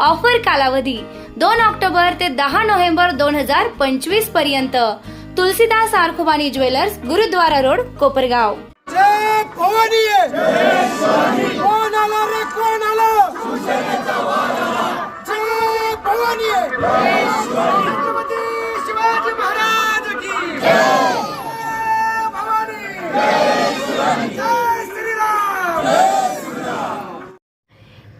Offer कालावधी दोन October ते दहा नोव्हेंबर दोन हजार पंचवीसपर्यंत. Tulsidas आरखुबानी jewellers Gurudwara road Kopargaon. जय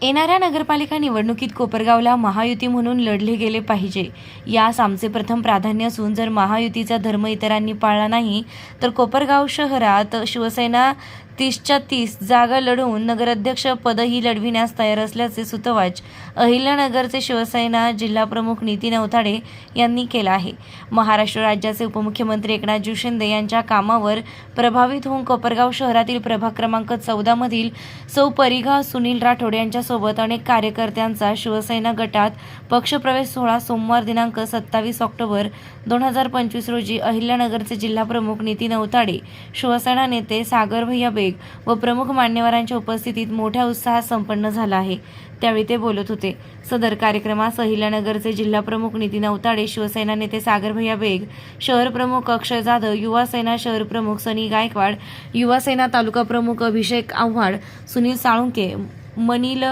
येणाऱ्या नगरपालिका निवडणुकीत कोपरगावला महायुती म्हणून लढले गेले पाहिजे. यास आमचे प्रथम प्राधान्य असून जर महायुतीचा धर्म इतरांनी पाळला नाही तर कोपरगाव शहरात शिवसेना तीसच्या तीस जागा लढवून नगराध्यक्ष पदही लढविण्यास तयार असल्याचे सुतवाच अहिल्यानगरचे शिवसेना जिल्हाप्रमुख नितीन अवताडे यांनी केला आहे. महाराष्ट्र राज्याचे उपमुख्यमंत्री एकनाथजी शिंदे यांच्या कामावर प्रभावित होऊन कोपरगाव शहरातील प्रभाग क्रमांक चौदामधील सौ परिघा सुनील राठोड यांच्यासोबत अनेक कार्यकर्त्यांचा शिवसेना गटात पक्षप्रवेश सोहळा सोमवार दिनांक सत्तावीस ऑक्टोबर दोन हजार पंचवीस रोजी अहिल्यानगरचे जिल्हाप्रमुख नितीन अवताडे शिवसेना नेते सागर भैया बेग व प्रमुख मान्यवरांच्या उपस्थितीत मोठ्या उत्साहात संपन्न झाला आहे. त्यावेळी ते बोलत होते सदर कार्यक्रमास अहिल्यानगरचे जिल्हाप्रमुख नितीन अवताडे शिवसेना नेते सागर भैया बेग शहर प्रमुख अक्षय जाधव युवा सेना शहर प्रमुख सनी गायकवाड युवा सेना तालुका प्रमुख अभिषेक आव्हाड सुनील साळुंके मनील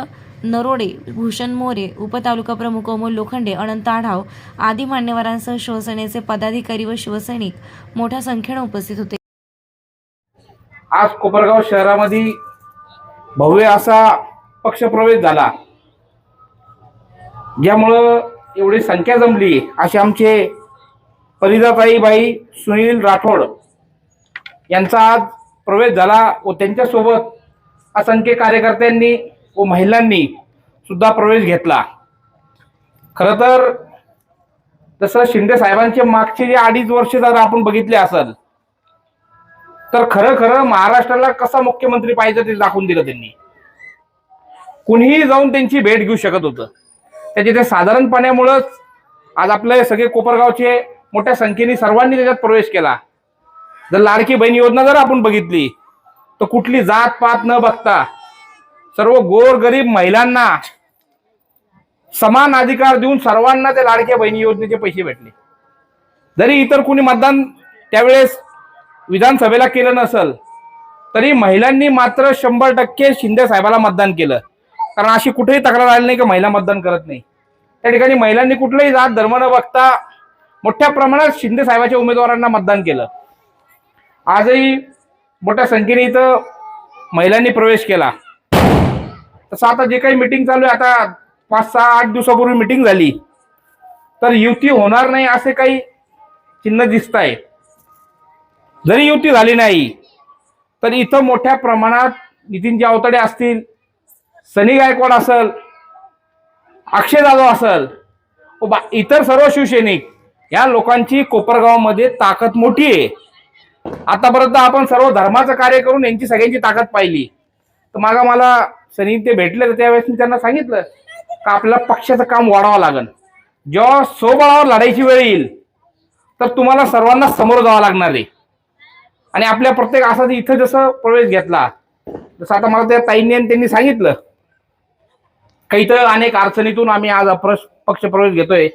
नरोडे भूषण मोरे उपतालुका प्रमुख अमोल लोखंडे अनंत आढाव आदी मान्यवरांसह शिवसेनेचे पदाधिकारी व शिवसैनिक मोठ्या संख्येने उपस्थित होते. आज कोपरगाव शहरामध्ये भव्य असा पक्षप्रवेश झाला. ज्यामुळं एवढी संख्या जमली असे आमचे परिजाताईबाई सुनील राठोड यांचा आज प्रवेश झाला व त्यांच्यासोबत असंख्य कार्यकर्त्यांनी व महिलांनी सुद्धा प्रवेश घेतला. खरं तर जसं शिंदे साहेबांचे मागचे जे अडीच वर्ष जर आपण बघितले असेल तर खरं खरं महाराष्ट्राला कसा मुख्यमंत्री पाहिजे ते दाखवून दिलं त्यांनी. कुणीही जाऊन त्यांची भेट घेऊ शकत होतं. त्याच्या ते साधारणपणामुळंच आज आपले सगळे कोपरगावचे मोठ्या संख्येने सर्वांनी त्याच्यात प्रवेश केला. जर लाडकी बहीण योजना जर आपण बघितली तर कुठली जात पात न बघता सर्व गोर गरीब महिलांना समान अधिकार देऊन सर्वांना त्या लाडक्या बहिणी योजनेचे पैसे भेटले. जरी इतर कुणी मतदान त्यावेळेस विधानसभेला केलं नसल तरी महिलांनी मात्र शंभर टक्के शिंदे साहेबाला मतदान केलं. कारण अशी कुठेही तक्रार आली नाही की महिला मतदान करत नाही. त्या ठिकाणी महिलांनी कुठलंही जात धर्म न बघता मोठ्या प्रमाणात शिंदे साहेबाच्या उमेदवारांना मतदान केलं. आजही मोठ्या संख्येने इथं महिलांनी प्रवेश केला. तसं आता जे काही मिटिंग चालू आहे आता पाच सहा आठ दिवसापूर्वी मिटिंग झाली. तर युती होणार नाही असे काही चिन्ह दिसत आहे जरी युती झाली नाही तर इथं मोठ्या प्रमाणात नितीनजी अवतडे असतील सनी गायकवाड असल अक्षय जाधव असल बा- इतर सर्व शिवसैनिक या लोकांची कोपरगावमध्ये ताकद मोठी आहे. आतापर्यंत आपण सर्व धर्माचं कार्य करून यांची सगळ्यांची ताकद पाहिली. तर मागा मला सनी ते भेटले तर त्यावेळेस मी त्यांना सांगितलं का आपल्याला पक्षाचं काम वाढावं लागेल. जेव्हा सोबळावर लढायची वेळ येईल तर तुम्हाला सर्वांना समोर जावं लागणार आहे. आणि आपल्या प्रत्येक असा इथं जसं प्रवेश घेतला जसं आता मला त्या ताईंनी आणि त्यांनी सांगितलं काही तर अनेक अडचणीतून आम्ही आज पक्षप्रवेश घेतोय.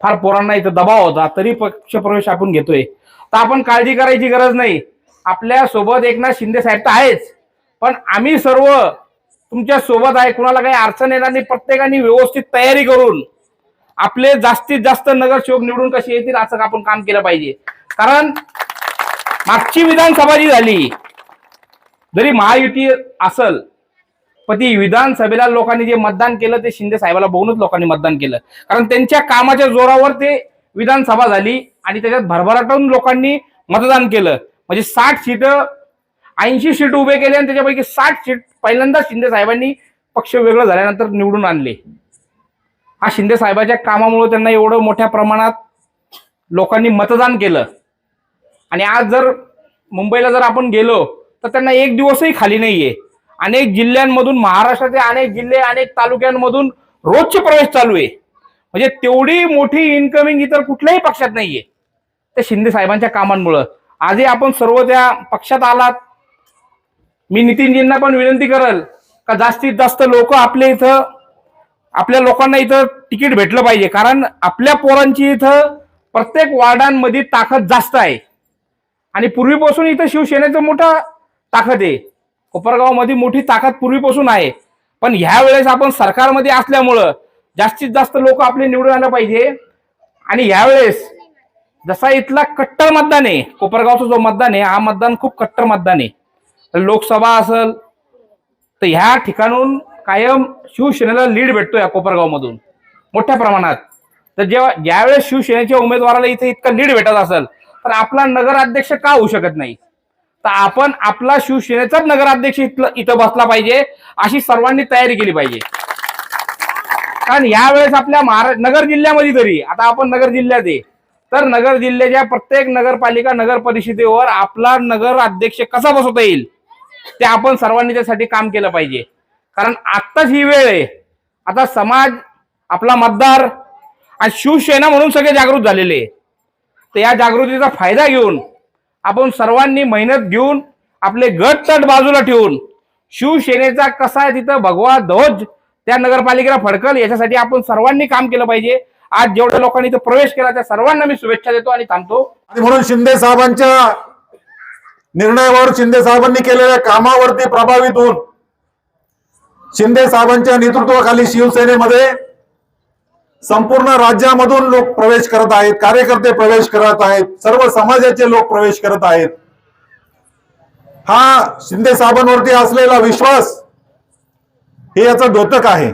फार पोरांना इथं दबाव होता तरी पक्षप्रवेश आपण घेतोय. तर आपण काळजी करायची गरज नाही. आपल्यासोबत एकनाथ शिंदे साहेब तर आहेच. पण आम्ही सर्व तुमच्यासोबत आहे कुणाला काही अडचण येणार नाही प्रत्येकाने व्यवस्थित तयारी करून आपले जास्तीत जास्त नगरसेवक निवडून कसे येतील असं आपण काम केलं पाहिजे. कारण मागची विधानसभा जी झाली जरी महायुती असल पण ती विधानसभेला लोकांनी जे मतदान केलं ते शिंदे साहेबाला बघूनच लोकांनी मतदान केलं. कारण त्यांच्या कामाच्या जोरावर ते विधानसभा झाली आणि त्याच्यात भरभराटून लोकांनी मतदान केलं. म्हणजे साठ सीट ऐंशी सीट उभे केले आणि त्याच्यापैकी साठ सीट पहिल्यांदा शिंदे साहेबांनी पक्ष वेगळं झाल्यानंतर निवडून आणले. हा शिंदे साहेबाच्या कामामुळे त्यांना एवढं मोठ्या प्रमाणात लोकांनी मतदान केलं. आणि आज जर मुंबईला जर आपण गेलो तर त्यांना एक दिवसही खाली नाहीये. अनेक जिल्ह्यांमधून महाराष्ट्राचे अनेक जिल्हे अनेक तालुक्यांमधून रोजचे प्रवेश चालू आहे. म्हणजे तेवढी मोठी इन्कमिंग इतर कुठल्याही पक्षात नाहीये. त्या शिंदे साहेबांच्या कामांमुळं. आजही आपण सर्व त्या पक्षात आलात. मी नितीनजींना पण विनंती करल का जास्तीत जास्त लोक आपल्या इथं आपल्या लोकांना इथं तिकीट भेटलं पाहिजे. कारण आपल्या पोरांची इथं प्रत्येक वार्डांमध्ये ताकद जास्त आहे. आणि पूर्वीपासून इथं शिवसेनेचं मोठा ताकद आहे. कोपरगावमध्ये मोठी ताकद पूर्वीपासून आहे. पण ह्या वेळेस आपण सरकारमध्ये असल्यामुळं जास्तीत जास्त लोक आपले निवडून आलं पाहिजे. आणि ह्यावेळेस जसा इथला कट्टर मतदान आहे कोपरगावचा जो मतदान आहे हा मतदान खूप कट्टर मतदान आहे. लोकसभा असेल तर ह्या ठिकाणून कायम शिवसेनेला लीड भेटतो या कोपरगावमधून. मोठ्या प्रमाणात. तर जेव्हा ज्यावेळेस शिवसेनेच्या उमेदवाराला इथे इतका लीड भेटत असेल तर आपला नगराध्यक्ष का होऊ शकत नाही? तर आपण आपला शिवसेनेचाच नगराध्यक्ष इथलं इथं बसला पाहिजे अशी सर्वांनी तयारी केली पाहिजे. कारण यावेळेस आपल्या महाराष्ट्र नगर जिल्ह्यामध्ये तरी आता आपण नगर जिल्ह्यात आहे तर नगर जिल्ह्याच्या प्रत्येक नगरपालिका नगर परिषदेवर आपला नगर अध्यक्ष कसा बसवता येईल ते आपण सर्वांनी त्यासाठी काम केलं पाहिजे. कारण आत्ताच ही वेळ आहे. आता समाज आपला मतदार आणि शिवसेना म्हणून सगळे जागृत झालेले आहे. तर या जागृतीचा फायदा घेऊन आपण सर्वांनी मेहनत घेऊन आपले गट तट बाजूला ठेवून शिवसेनेचा कसा आहे तिथं भगवा ध्वज त्या नगरपालिकेला फडकल याच्यासाठी आपण सर्वांनी काम केलं पाहिजे. आज जेवढ्या लोकांनी इथं प्रवेश केला त्या सर्वांना मी शुभेच्छा देतो आणि थांबतो. आणि म्हणून शिंदे साहेबांच्या निर्णयावर शिंदे साहेबांनी केलेल्या कामावरती प्रभावित होऊन शिंदे साहेबांच्या नेतृत्वाखाली शिवसेनेमध्ये संपूर्ण राज्यामधून लोक प्रवेश करत आहेत कार्यकर्ते प्रवेश करत आहेत सर्व समाजाचे लोक प्रवेश करत आहेत. हा शिंदे साहेबांवरती असलेला विश्वास हे याचं द्योतक आहे.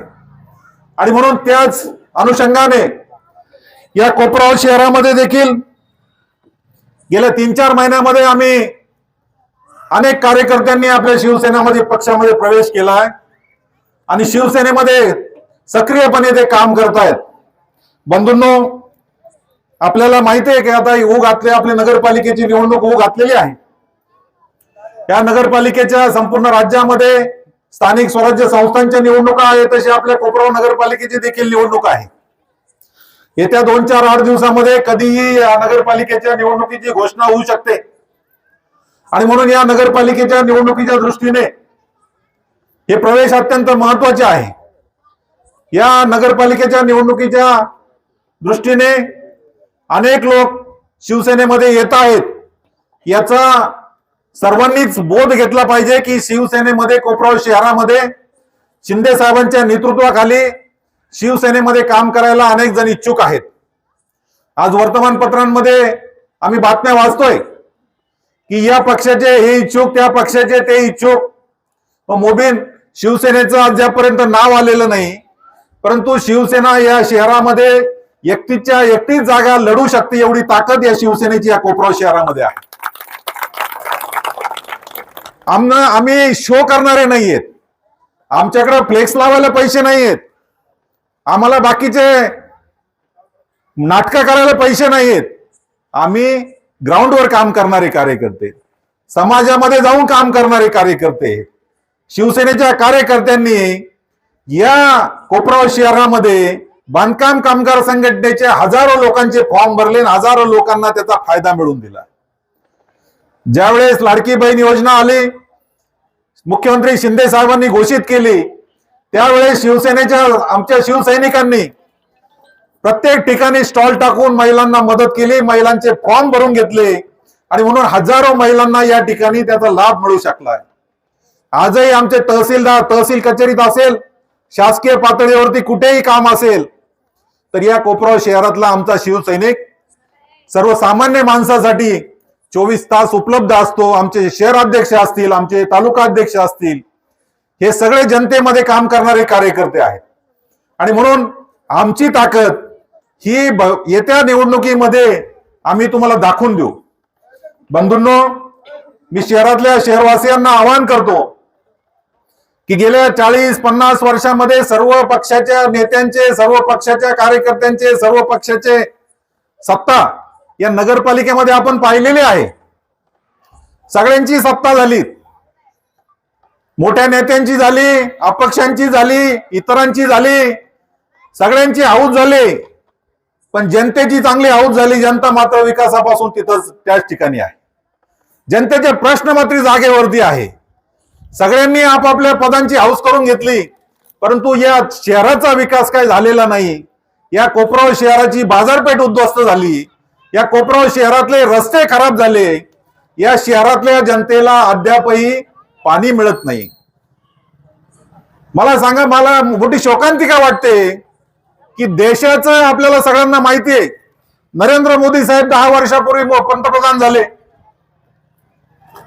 आणि म्हणून त्याच अनुषंगाने या कोपराव शहरामध्ये देखील गेल्या तीन चार महिन्यामध्ये आम्ही अनेक कार्यकर्त्यांनी आपल्या शिवसेनेमध्ये पक्षामध्ये प्रवेश केला आहे आणि शिवसेनेमध्ये सक्रियपणे ते काम करत आहेत बंधूंनो आपल्याला माहिती आहे की आता ही ऊ घातली आपली नगरपालिकेची निवडणूक ऊ घातलेली आहे. या नगरपालिकेच्या संपूर्ण राज्यामध्ये स्थानिक स्वराज्य संस्थांच्या निवडणुका आहेत तशी आपल्या कोपराव नगरपालिकेची देखील निवडणूक आहे. येत्या दोन चार आठ दिवसामध्ये कधीही या नगरपालिकेच्या निवडणुकीची घोषणा होऊ शकते. आणि म्हणून या नगरपालिकेच्या निवडणुकीच्या दृष्टीने हे प्रवेश अत्यंत महत्त्वाचे आहे. या नगरपालिकेच्या निवडणुकीच्या दृष्टीने अनेक लोक शिवसेनेमध्ये येत आहेत. याचा सर्वांनीच बोध घेतला पाहिजे की शिवसेनेमध्ये कोपराव शहरामध्ये शिंदे साहेबांच्या नेतृत्वाखाली शिवसेनेमध्ये काम करायला अनेक जण इच्छुक आहेत. आज वर्तमानपत्रांमध्ये आम्ही बातम्या वाचतोय की या पक्षाचे हे इच्छुक त्या पक्षाचे ते इच्छुक. मोबीन शिवसेनेचं अद्यापर्यंत नाव आलेलं नाही. परंतु शिवसेना या शहरामध्ये एकटीच्या एकटीच जागा लढू शकते एवढी ताकद या शिवसेनेची या कोपराव शहरामध्ये आहे. आमना आम्ही शो करणारे नाहीयेत. आमच्याकडे फ्लेक्स लावायला पैसे नाहीयेत. आम्हाला बाकीचे नाटकं करायला पैसे नाहीयेत. आम्ही ग्राउंडवर काम करणारे कार्यकर्ते. समाजामध्ये जाऊन काम करणारे कार्यकर्ते. शिवसेनेच्या कार्यकर्त्यांनी या कोपराव शहरामध्ये बांधकाम कामगार संघटनेचे हजारो लोकांचे फॉर्म भरले आणि हजारो लोकांना त्याचा फायदा मिळून दिला. ज्यावेळेस लाडकी बहीण योजना आली मुख्यमंत्री शिंदे साहेबांनी घोषित केली त्यावेळेस शिवसेनेच्या आमच्या शिवसैनिकांनी प्रत्येक ठिकाणी स्टॉल टाकून महिलांना मदत केली महिलांचे फॉर्म भरून घेतले आणि म्हणून हजारो महिलांना या ठिकाणी त्याचा लाभ मिळू शकलाय आजही आमचे तहसीलदार तहसील कचेरीत असेल शासकीय पातळीवरती कुठेही काम असेल तर या कोपराव शहरातला आमचा शिवसैनिक सर्वसामान्य माणसासाठी चोवीस तास उपलब्ध असतो. आमचे शहर अध्यक्ष असतील आमचे तालुका अध्यक्ष असतील हे सगळे जनतेमध्ये काम करणारे कार्यकर्ते आहेत. आणि म्हणून आमची ताकद ही येत्या निवडणुकीमध्ये आम्ही तुम्हाला दाखवून देऊ. बंधूंनो मी शहरातल्या शहरवासियांना आवाहन करतो की गेल्या चाळीस पन्नास वर्षामध्ये सर्व पक्षाच्या नेत्यांचे सर्व पक्षाच्या कार्यकर्त्यांचे सर्व पक्षाचे सत्ता या नगरपालिकेमध्ये आपण पाहिलेले आहे. सगळ्यांची सत्ता झाली. मोठ्या नेत्यांची झाली अपक्षांची झाली इतरांची झाली सगळ्यांची हाऊस झाली. पण जनतेची चांगली हाऊस झाली जनता मात्र विकासापासून तिथंच त्याच ठिकाणी आहे. जनतेचे प्रश्न मात्र जागेवरती आहे. सगळ्यांनी आपापल्या पदांची हाऊस करून घेतली. परंतु या शहराचा विकास काय झालेला नाही. या कोपराव शहराची बाजारपेठ उद्ध्वस्त झाली. या कोपराव शहरातले रस्ते खराब झाले. या शहरातल्या जनतेला अद्यापही पाणी मिळत नाही. मला सांगा मला मोठी शोकांतिका वाटते? की देशाचं आपल्याला सगळ्यांना माहिती आहे. नरेंद्र मोदी साहेब दहा वर्षापूर्वी पंतप्रधान झाले.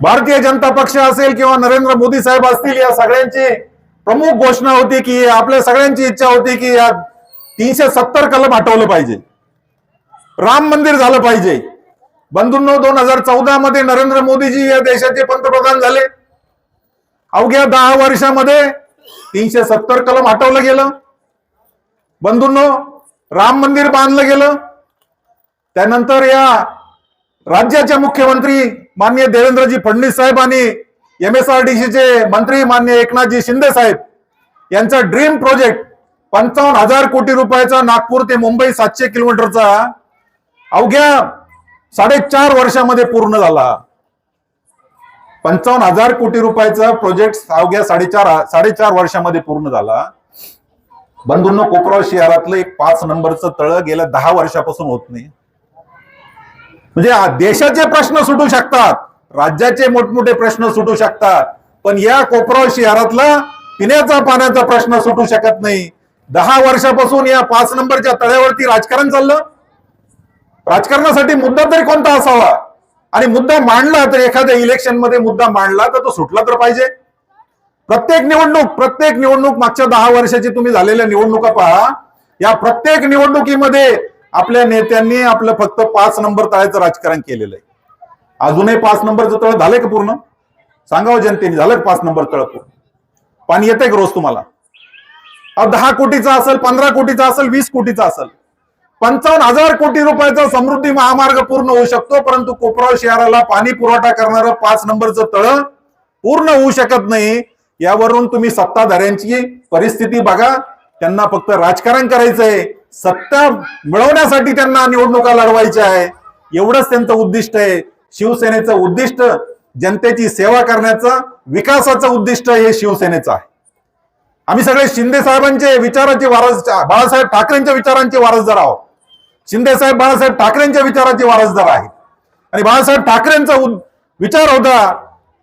भारतीय जनता पक्ष असेल किंवा नरेंद्र मोदी साहेब असतील या सगळ्यांची प्रमुख घोषणा होती की आपल्या सगळ्यांची इच्छा होती की या तीनशे सत्तर कलम हटवलं पाहिजे. राम मंदिर झालं पाहिजे. बंधूंनो दोन हजार चौदा मध्ये नरेंद्र मोदीजी या देशाचे पंतप्रधान झाले. अवघ्या दहा वर्षामध्ये तीनशे सत्तर कलम हटवलं गेलं. बंधूंनो राम मंदिर बांधलं गेलं. त्यानंतर या राज्याचे मुख्यमंत्री माननीय देवेंद्रजी फडणवीस साहेब आणि एम एस आर डी चे मंत्री माननीय एकनाथजी शिंदे साहेब यांचा ड्रीम प्रोजेक्ट पंचावन्न हजार कोटी रुपयाचा नागपूर ते मुंबई सातशे किलोमीटरचा अवघ्या साडेचार वर्षामध्ये पूर्ण झाला. पंचावन्न हजार कोटी रुपयाचा प्रोजेक्ट अवघ्या साडेचार साडेचार वर्षामध्ये पूर्ण झाला. बंधूंनो कोपराव शहरातलं एक पाच नंबरचं तळ गेल्या दहा वर्षापासून होत नाही. म्हणजे देशाचे प्रश्न सुटू शकतात राज्याचे मोठमोठे प्रश्न सुटू शकतात पण या कोपराव शहरातला पिण्याचा पाण्याचा प्रश्न सुटू शकत नाही. दहा वर्षापासून या पाच नंबरच्या तळ्यावरती राजकारण चाललं. राजकारणासाठी मुद्दा तरी कोणता असावा? आणि मुद्दा मांडला तर एखाद्या इलेक्शनमध्ये मुद्दा मांडला तर तो सुटला तर पाहिजे. प्रत्येक निवडणूक प्रत्येक निवडणूक मागच्या दहा वर्षाची तुम्ही झालेल्या निवडणुका पहा. या प्रत्येक निवडणुकीमध्ये आपल्या नेत्यांनी आपलं फक्त पाच नंबर तळायचं राजकारण केलेलं आहे. अजूनही पाच नंबरचं तळ झालंय का पूर्ण? सांगावं जनतेने झालं का पाच नंबर तळ पूर्ण? पाणी येतंय का रोज तुम्हाला? दहा कोटीचा असेल पंधरा कोटीचा असेल वीस कोटीचा असेल. पंचावन्न हजार कोटी रुपयाचा समृद्धी महामार्ग पूर्ण होऊ शकतो परंतु कोपराव शहराला पाणी पुरवठा करणारं पाच नंबरचं तळ पूर्ण होऊ शकत नाही. यावरून तुम्ही सत्ताधाऱ्यांची परिस्थिती बघा. त्यांना फक्त राजकारण करायचंय. सत्ता मिळवण्यासाठी त्यांना निवडणुका लढवायच्या आहे. एवढंच त्यांचं उद्दिष्ट आहे. शिवसेनेचं उद्दिष्ट जनतेची सेवा करण्याचं विकासाचं उद्दिष्ट हे शिवसेनेचं आहे. आम्ही सगळे शिंदे साहेबांचे विचाराचे वारस बाळासाहेब ठाकरेंच्या विचारांचे वारसदार आहोत. शिंदे साहेब बाळासाहेब ठाकरेंच्या विचाराचे वारसदार आहेत. आणि बाळासाहेब ठाकरेंचा विचार होता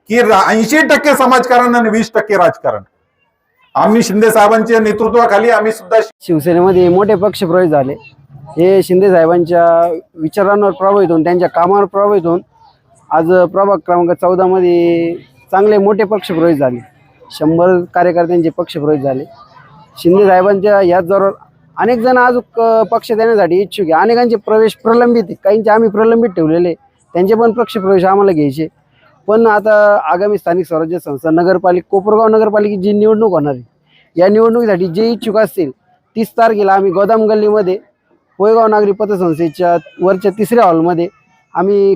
की ऐंशी टक्के समाजकारण आणि वीस टक्के राजकारण. आम्ही शिंदे साहेबांच्या नेतृत्वाखाली आम्ही सुद्धा शिवसेनेमध्ये मोठे पक्ष प्रवेश झाले. हे शिंदे साहेबांच्या विचारांवर प्रभावित होऊन त्यांच्या कामावर प्रभावित होऊन आज प्रभाग क्रमांक चौदामध्ये चांगले मोठे पक्ष प्रवेश झाले. शंभर कार्यकर्त्यांचे पक्ष प्रवेश झाले. शिंदे साहेबांच्या याच जोरावर अनेक जण आज पक्ष देण्यासाठी इच्छुक आहे. अनेकांचे प्रवेश प्रलंबित काहींचे आम्ही प्रलंबित ठेवलेले त्यांचे पण पक्ष प्रवेश आम्हाला घ्यायचे पण आता आगामी स्थानिक स्वराज्य संस्था नगरपालिका कोपरगाव नगरपालिकेची जी निवडणूक होणार आहे या निवडणुकीसाठी जे इच्छुक असतील तीस तारखेला आम्ही गोदाम गल्लीमध्ये पोयगाव नागरी पतसंस्थेच्या वरच्या तिसऱ्या हॉलमध्ये आम्ही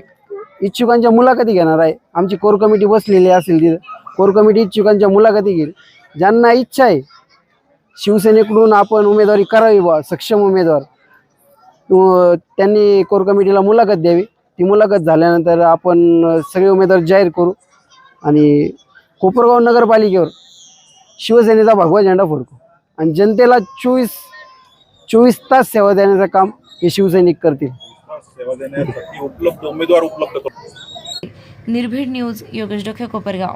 इच्छुकांच्या मुलाखती घेणार आहे. आमची कोर कमिटी बसलेली असेल तिथं कोर कमिटी इच्छुकांच्या मुलाखती घेईल. ज्यांना इच्छा आहे शिवसेनेकडून आपण उमेदवारी करावी बा सक्षम उमेदवार त्यांनी कोर कमिटीला मुलाखत द्यावी. ती मुलाखत झाल्यानंतर आपण सगळे उमेदवार जाहीर करू आणि कोपरगाव नगरपालिकेवर शिवसेनेचा भगवा झेंडा फडकू आणि जनतेला चोवीस चोवीस तास सेवा देण्याचं काम हे शिवसैनिक करतील. उपलब्ध उमेदवार उपलब्ध निर्भीड न्यूज योगेश डोके कोपरगाव.